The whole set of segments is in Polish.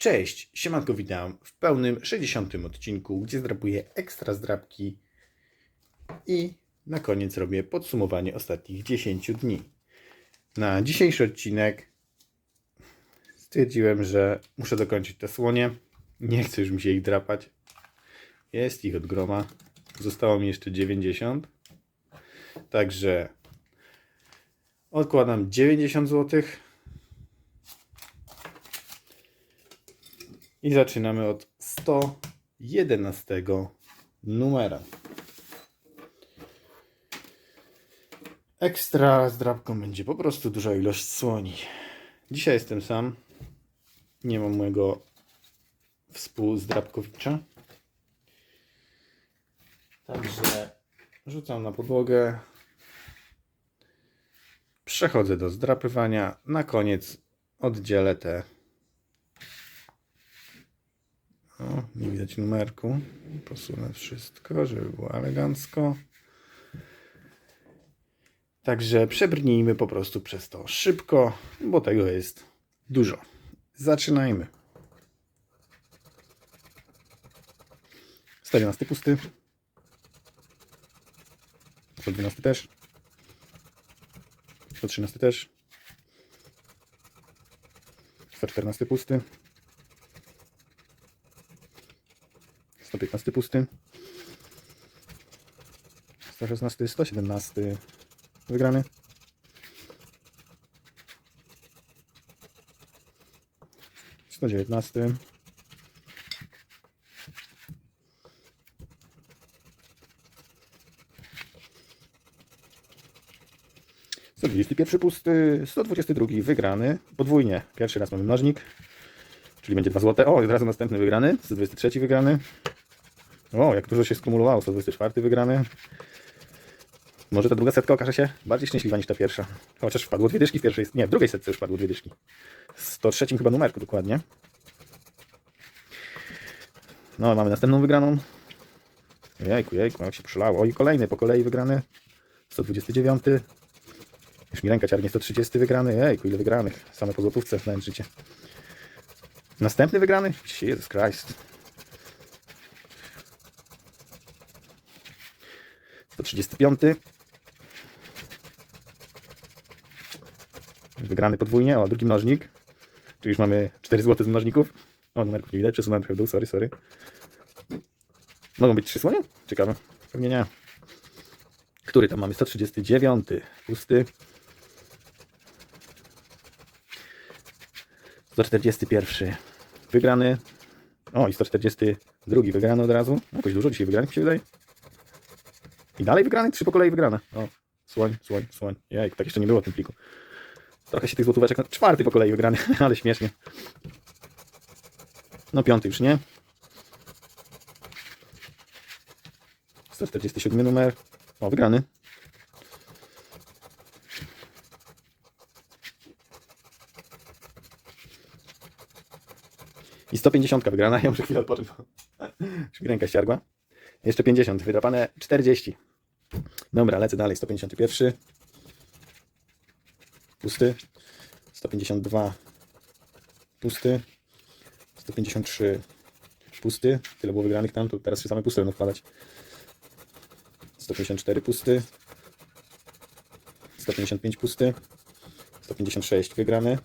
Cześć, siemanko, witam w pełnym 60. odcinku, gdzie zdrapuję ekstra zdrapki i na koniec robię podsumowanie ostatnich 10 dni. Na dzisiejszy odcinek stwierdziłem, że muszę dokończyć te słonie. Nie chcę już mi się ich drapać. Jest ich od groma. Zostało mi jeszcze 90. Także odkładam 90 złotych. I zaczynamy od 111 numera. Ekstra zdrabką będzie po prostu duża ilość słoni. Dzisiaj jestem sam. Nie mam mojego współzdrabkowicza. Także rzucam na podłogę. Przechodzę do zdrapywania. Na koniec oddzielę te o, nie widać numerku. Posunę wszystko, żeby było elegancko. Także przebrnijmy po prostu przez to szybko, bo tego jest dużo. Zaczynajmy. 111 pusty. 112 też. 113 też. 114 pusty. 115 pusty. 116, 117 wygrany. Sto dziewiętnasty. Sto dwudziesty pierwszy pusty, 122 wygrany, podwójnie. Pierwszy raz mamy mnożnik, czyli będzie 2 złote. O, od razu następny wygrany, 123 wygrany. O, jak dużo się skumulowało, 124 wygrany. Może ta druga setka okaże się bardziej szczęśliwa niż ta pierwsza. Chociaż wpadło dwie dyszki w pierwszej, nie, w drugiej setce już wpadło dwie dyszki. W 103 chyba numerku dokładnie. No, mamy następną wygraną. Jejku, jejku, jak się przylało. O, i kolejny po kolei wygrany. 129. Już mi ręka ciarnie, 130 wygrany. Jejku, ile wygranych. Same po złotówce znałem życie. Następny wygrany? Jezus Christ. 135. Wygrany podwójnie, o drugi mnożnik. Tu już mamy 4 zł z mnożników. O, numerków nie widać, przesunąłem trochę w dół, sorry, sorry. Mogą być 3 słonie? Ciekawe. Pewnie nie. Który tam mamy? 139. Pusty. 141. Wygrany. O, i 142 wygrany od razu. Jakoś dużo dzisiaj wygranych mi się wydaje. I dalej wygrany? Trzy po kolei wygrane. O, słoń, słoń, słoń. Jejku, tak jeszcze nie było w tym pliku. Trochę się tych złotóweczek... na- Czwarty po kolei wygrany, ale śmiesznie. No piąty już nie. 147 numer. O, wygrany. I 150 wygrana. Ja muszę chwilę odpocząć. bo Już mi ręka ściargła. Jeszcze 50. Wydrapane 40. Dobra, lecę dalej. 151. Pusty. 152. Pusty. 153. Pusty. Tyle było wygranych tam, to teraz się same puste będą wkładać. 154 pusty. 155 pusty. 156 wygrany.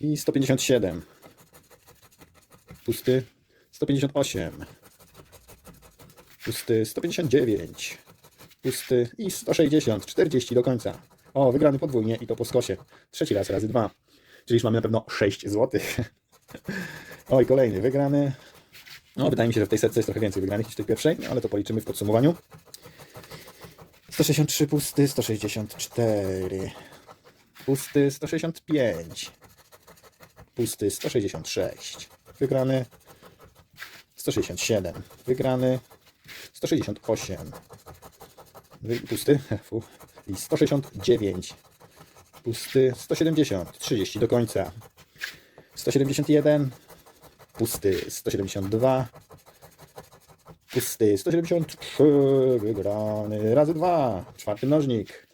I 157. Pusty. 158. Pusty 159. Pusty i 160. 40 do końca. O, wygrany podwójnie i to po skosie. Trzeci raz razy dwa. Czyli już mamy na pewno 6 zł. Oj, kolejny wygrany. No, wydaje mi się, że w tej setce jest trochę więcej wygranych niż w tej pierwszej, no, ale to policzymy w podsumowaniu. 163 pusty, 164. Pusty 165. Pusty 166. Wygrany 167. Wygrany 168. Wy, pusty. Fu. I 169. Pusty 170. 30 do końca. 171. Pusty 172. Pusty 173. Wygrany razy dwa. Czwarty mnożnik.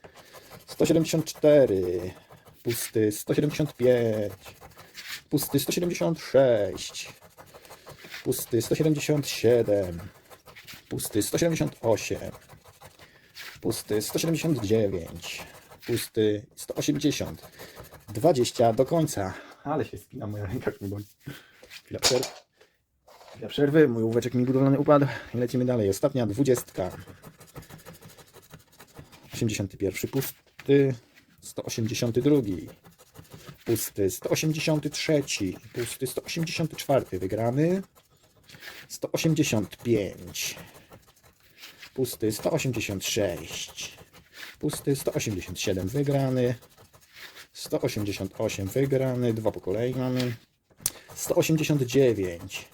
174. Pusty 175. Pusty 176. Pusty 177. Pusty 178. Pusty 179. Pusty 180. 20 do końca. Ale się spina, moja ręka mi boli. Chwila przerwy. Chwila przerwy, mój ołóweczek mi budowlany upadł. Lecimy dalej. Ostatnia dwudziestka. 81 pusty. 182. Pusty 183. Pusty 184 wygrany. 185. Pusty 186. Pusty 187 wygrany. 188 wygrany. Dwa po kolei mamy. 189.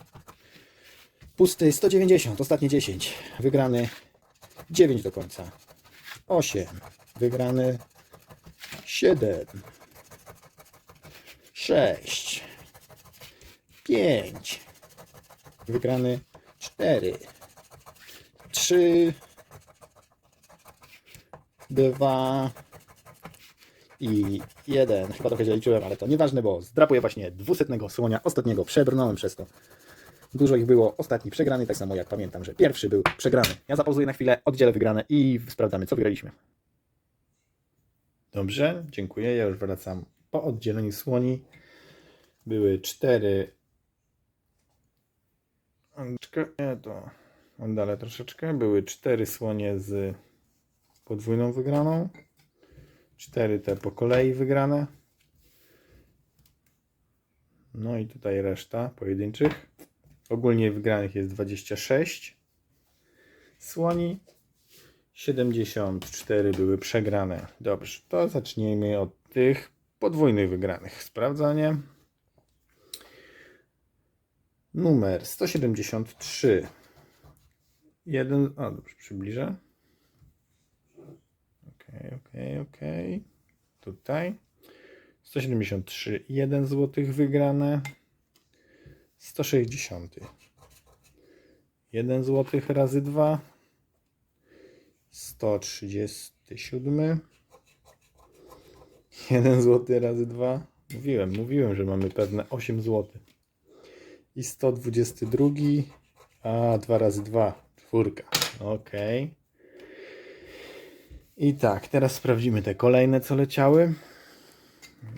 Pusty 190. Ostatnie 10. Wygrany. 9 do końca. 8. Wygrany. 7. 6. 5. Wygrany 4. 3. 2. I 1. Chyba trochę źle liczyłem, ale to nieważne, bo zdrapuję właśnie dwusetnego słonia. Ostatniego przebrnąłem przez to. Dużo ich było. Ostatni przegrany, tak samo jak pamiętam, że pierwszy był przegrany. Ja zapauzuję na chwilę, oddzielę wygrane i sprawdzamy, co wygraliśmy. Dobrze, dziękuję. Ja już wracam po oddzieleniu słoni. Były cztery. Nie, to oddalę troszeczkę. Były cztery słonie z podwójną wygraną. Cztery te po kolei wygrane. No i tutaj reszta pojedynczych. Ogólnie wygranych jest 26 słoni. 74 były przegrane. Dobrze, to zacznijmy od tych podwójnych wygranych. Sprawdzanie. Numer 173. Jeden. O, dobrze, przybliżę. Okej, okej, okej. Tutaj. 173. 1 złotych wygrane. 160. 1 złotych razy 2. 137. 1 zł razy 2. Mówiłem, mówiłem, że mamy pewne 8 zł. I 122. A 2 razy 2. Czwórka. Ok. I tak, teraz sprawdzimy te kolejne, co leciały.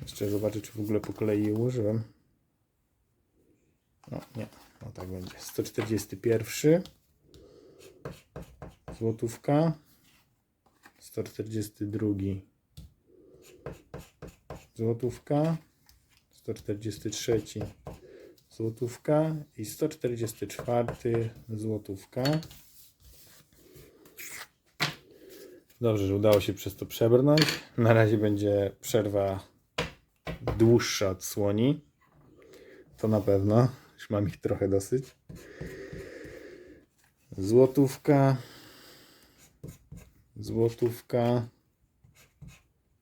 Jeszcze zobaczę, czy w ogóle po kolei je ułożyłem. No nie, no tak będzie. 141 złotówka. 142 złotówka. 143 złotówka i 144 złotówka. Dobrze, że udało się przez to przebrnąć. Na razie będzie przerwa dłuższa od słoni. To na pewno. Już mam ich trochę dosyć. Złotówka. Złotówka.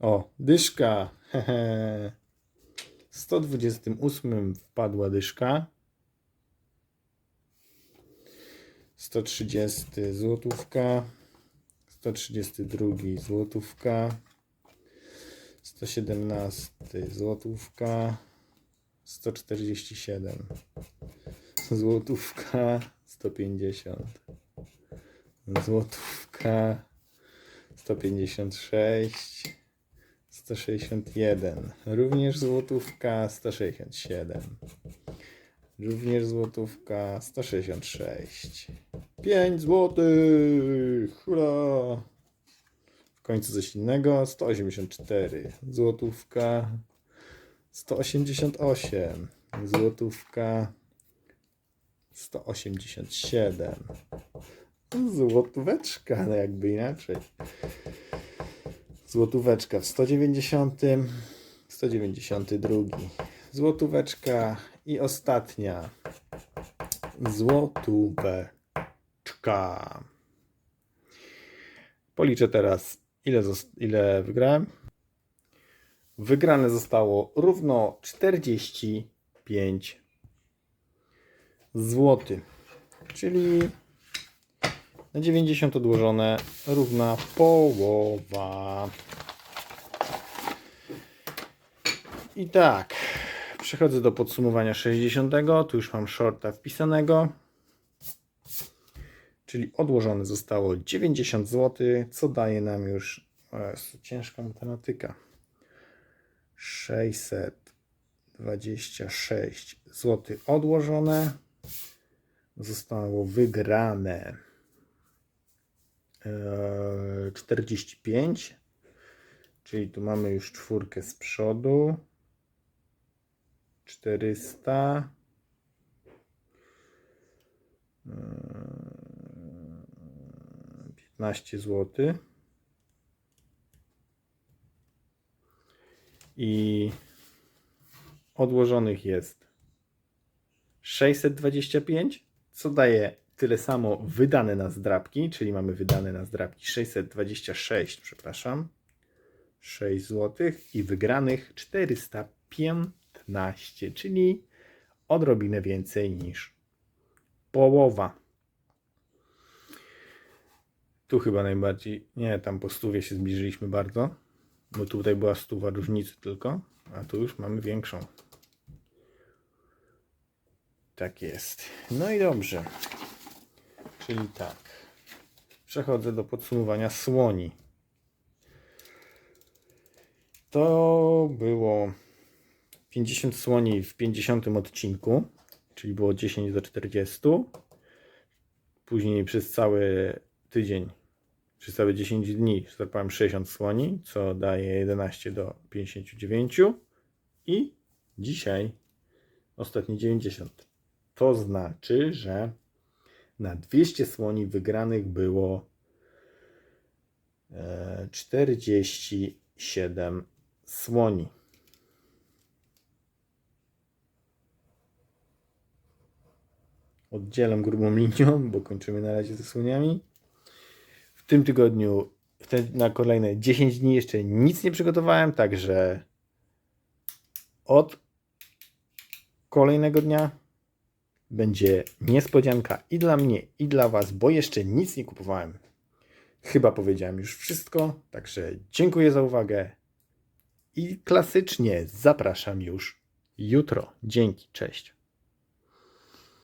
O, dyszka. Hehe. W 128 wpadła dyszka. 130 złotówka. 132 złotówka. 117 złotówka. 147 złotówka 150 złotówka 156 161 również złotówka 167 również złotówka 166 5 złotych. Hurra. W końcu coś innego. 184 złotówka. 188 złotówka. 187 złotóweczka no jakby inaczej. Złotóweczka w 190 192 złotóweczka i ostatnia. Złotóweczka policzę teraz ile, ile wygrałem Wygrane zostało równo 45 zł. Czyli na 90 odłożone równa połowa. I tak, Przechodzę do podsumowania 60. Tu już mam shorta wpisanego. Czyli odłożone zostało 90 zł, co daje nam już. Jezu, ciężka matematyka. 626 zł odłożone. Zostało wygrane e, 45. Czyli tu mamy już czwórkę z przodu. 400. Eee, 15 zł. I odłożonych jest 625, co daje tyle samo wydane na zdrabki, czyli mamy wydane na zdrabki 626, przepraszam, 6 zł i wygranych 415, czyli odrobinę więcej niż połowa. Tu chyba najbardziej, nie, tam po stówie się zbliżyliśmy bardzo, bo tutaj była stuwa różnicy tylko, a tu już mamy większą. Tak jest. No i dobrze. Czyli tak. Przechodzę do podsumowania słoni. To było 50 słoni w 50 odcinku, czyli było 10 do 40. Później przez cały tydzień, przez całe 10 dni złapałem 60 słoni, co daje 11 do 59. I dzisiaj ostatnie 90. To znaczy, że na 200 słoni wygranych było e, 47 słoni. Oddzielam grubą linią, bo kończymy na razie ze słoniami. W tym tygodniu, na kolejne 10 dni jeszcze nic nie przygotowałem, także od kolejnego dnia będzie niespodzianka i dla mnie, i dla Was, bo jeszcze nic nie kupowałem. Chyba powiedziałem już wszystko, także dziękuję za uwagę i klasycznie zapraszam już jutro. Dzięki, cześć.